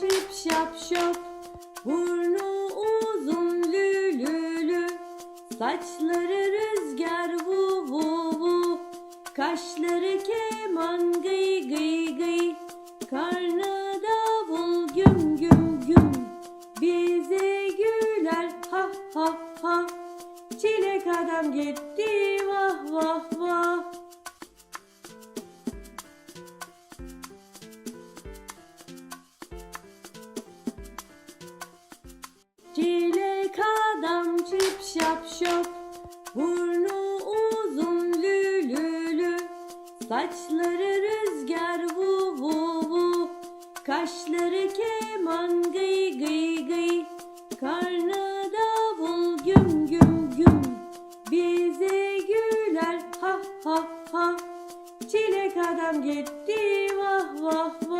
çip şap şop Burnu uzun lü lü lü Saçları rüzgar vu vu vu Kaşları keman gıy gıy gıy. Karnı davul güm güm güm Bize güler ha ha ha. Çilek adam gitti vah şap şop. Burnu uzun lü lü lü Saçları rüzgar vu vu vu. Kaşları keman gıy gıy gıy. Karnı davul güm güm güm. Bize güler ha ha ha. Çilek adam gitti vah vah vah